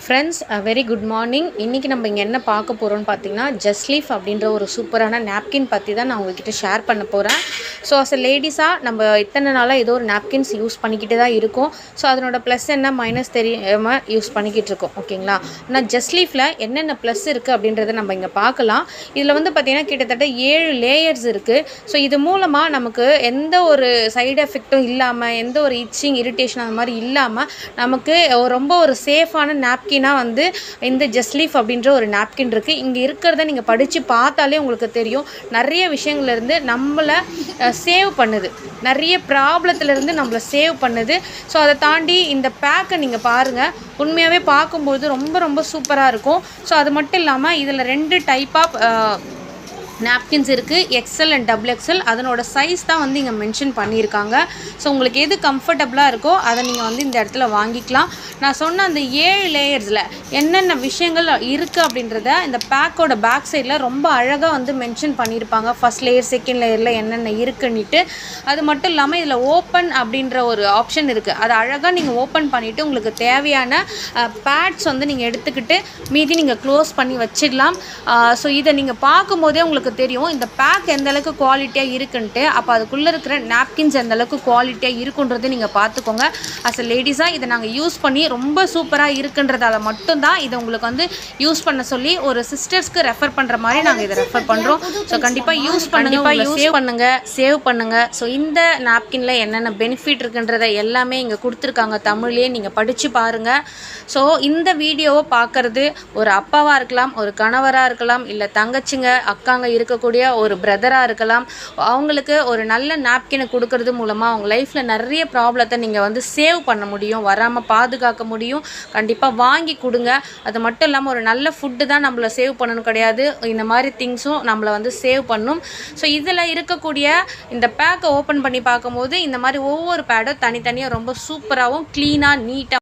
Friends very good morning இன்றைக்கி நம்ம இங்கே என்ன பார்க்க போகிறோம்னு பார்த்தீங்கன்னா ஜஸ்லீஃப் அப்படின்ற ஒரு சூப்பரான நாப்கின் பற்றி தான் நான் உங்ககிட்ட ஷேர் பண்ண போகிறேன் ஸோ அஸ் அ லேடிஸாக நம்ம இத்தனை நாளாக ஏதோ ஒரு நாப்கின்ஸ் யூஸ் பண்ணிக்கிட்டு தான் இருக்கும். ஸோ அதனோட ப்ளஸ் என்ன மைனஸ் தெரியாமல் யூஸ் பண்ணிக்கிட்டு இருக்கோம். ஓகேங்களா? ஆனால் ஜஸ்லீஃபில் என்னென்ன ப்ளஸ் இருக்குது அப்படின்றத நம்ம இங்கே பார்க்கலாம். இதில் வந்து பார்த்திங்கன்னா கிட்டத்தட்ட ஏழு லேயர்ஸ் இருக்குது ஸோ இது மூலமாக நமக்கு எந்த ஒரு சைடு எஃபெக்ட்டும் இல்லாமல் எந்த ஒரு இச்சிங் இரிட்டேஷன் அந்த மாதிரி இல்லாமல் நமக்கு ரொம்ப ஒரு சேஃபான நாப்கினாக வந்து இந்த ஜஸ்லீஃப் அப்படின்ற ஒரு நாப்கின் இருக்குது இங்கே இருக்கிறத நீங்கள் படித்து பார்த்தாலே உங்களுக்கு தெரியும். நிறைய விஷயங்கள்லேருந்து நம்மளை சேவ் பண்ணுது. நிறைய ப்ராப்ளத்துலேருந்து நம்மளை சேவ் பண்ணுது. ஸோ அதை தாண்டி இந்த பேக்கை நீங்கள் பாருங்கள் உண்மையாகவே பார்க்கும்போது ரொம்ப ரொம்ப சூப்பராக இருக்கும். ஸோ அது மட்டும் இல்லாமல் இதில் ரெண்டு டைப் ஆஃப் நாப்கின்ஸ் இருக்குது எக்ஸல் அண்ட் டபுள் எக்ஸல் அதனோட சைஸ் தான் வந்து இங்கே மென்ஷன் பண்ணியிருக்காங்க. ஸோ உங்களுக்கு எது கம்ஃபர்டபுளாக இருக்கோ அதை நீங்கள் வந்து இந்த இடத்துல வாங்கிக்கலாம். நான் சொன்ன அந்த ஏழு லேயர்ஸில் என்னென்ன விஷயங்கள் இருக்குது அப்படின்றத இந்த பேக்கோட பேக் சைடில் ரொம்ப அழகாக வந்து மென்ஷன் பண்ணியிருப்பாங்க. ஃபஸ்ட் லேயர் செகண்ட் லேயரில் என்னென்ன இருக்குன்னுட்டு. அது மட்டும் இல்லாமல் இதில் ஓப்பன் அப்படின்ற ஒரு ஆப்ஷன் இருக்குது அதை அழகாக நீங்கள் ஓப்பன் பண்ணிவிட்டு உங்களுக்கு தேவையான பேட்ஸ் வந்து நீங்கள் எடுத்துக்கிட்டு மீதி நீங்கள் க்ளோஸ் பண்ணி வச்சிடலாம். ஸோ இதை நீங்கள் பார்க்கும்போதே உங்களுக்கு தெரியும் இந்த பேக் எந்த அளவுக்கு குவாலிட்டியாக இருக்குன்ட்டு அப்போ அதுக்குள்ளே இருக்கிற நாப்கின்ஸ் எந்த அளவுக்கு குவாலிட்டியாக இருக்குன்றது நீங்கள் பார்த்துக்கோங்க அஸ் அ லேடிஸாக இதை நாங்கள் யூஸ் பண்ணி ரொம்ப சூப்பராக இருக்குன்றதால மட்டும்தான் இதை உங்களுக்கு வந்து யூஸ் பண்ண சொல்லி ஒரு சிஸ்டர்ஸ்க்கு ரெஃபர் பண்ணுற மாதிரி நாங்கள் இதை ரெஃபர் பண்ணுறோம் ஸோ கண்டிப்பாக யூஸ் பண்ணுங்க யூஸ் பண்ணுங்க சேவ் பண்ணுங்க. ஸோ இந்த நாப்கினில் என்னென்ன பெனிஃபிட் இருக்குன்றத எல்லாமே இங்கே கொடுத்துருக்காங்க தமிழ்லேயே நீங்கள் படித்து பாருங்கள் ஸோ இந்த வீடியோவை பார்க்குறது ஒரு அப்பாவாக இருக்கலாம் ஒரு கணவராக இருக்கலாம் இல்லை தங்கச்சிங்க அக்காங்க இருக்கக்கூடிய ஒரு பிரதராக இருக்கலாம். அவங்களுக்கு ஒரு நல்ல நாப்கினை கொடுக்கறது மூலமாக அவங்க லைஃப்பில் நிறைய ப்ராப்ளத்தை நீங்கள் வந்து சேவ் பண்ண முடியும். வராமல் பாதுகாக்க முடியும். கண்டிப்பாக வாங்கி கொடுங்க. அது மட்டும் இல்லாமல் ஒரு நல்ல ஃபுட்டு தான் நம்மளை சேவ் பண்ணணும் கிடையாது. இந்த மாதிரி திங்ஸும் நம்மளை வந்து சேவ் பண்ணும். ஸோ இதில் இருக்கக்கூடிய இந்த பேக்கை ஓப்பன் பண்ணி பார்க்கும்போது இந்த மாதிரி ஒவ்வொரு பேடும் தனித்தனியாக ரொம்ப சூப்பராகவும் க்ளீனாக நீட்டாக